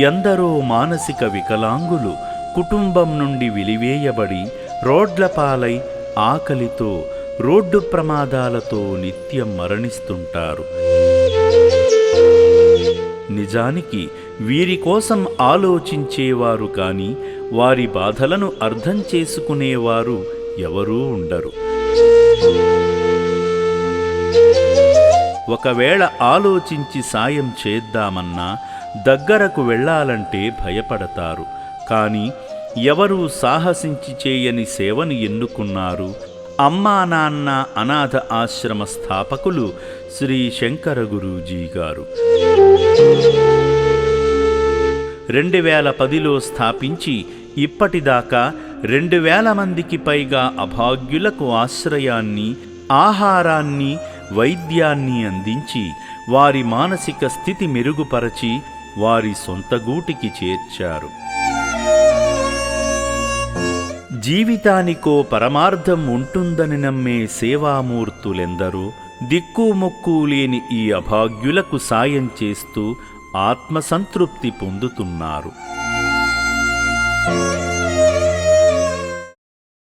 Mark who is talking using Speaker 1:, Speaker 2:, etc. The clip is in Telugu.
Speaker 1: ఎందరో మానసిక వికలాంగులు కుటుంబం నుండి విలివేయబడి రోడ్లపాలై ఆకలితో రోడ్డు ప్రమాదాలతో నిత్యం మరణిస్తుంటారు. నిజానికి వీరి కోసం ఆలోచించేవారు కానీ వారి బాధలను అర్థం చేసుకునేవారు ఎవరూ ఉండరు. ఒకవేళ ఆలోచించి సాయం చేద్దామన్నా దగ్గరకు వెళ్ళాలంటే భయపడతారు. కానీ ఎవరూ సాహసించి చేయని సేవను ఎన్నుకున్నారు. అమ్మా నాన్న అనాథ ఆశ్రమ స్థాపకులు శ్రీ శంకర గురూజీ గారు. రెండు వేల పదిలో స్థాపించి ఇప్పటిదాకా రెండు వేల మందికి పైగా అభాగ్యులకు ఆశ్రయాన్ని ఆహారాన్ని వైద్యాన్ని అందించి వారి మానసిక స్థితి మెరుగుపరచి వారి సొంత గూటికి చేర్చారు. జీవితానికో పరమార్థం ఉంటుందని నమ్మే సేవామూర్తులెందరూ దిక్కుముక్కు లేని ఈ అభాగ్యులకు సాయం చేస్తూ ఆత్మసంతృప్తి పొందుతున్నారు.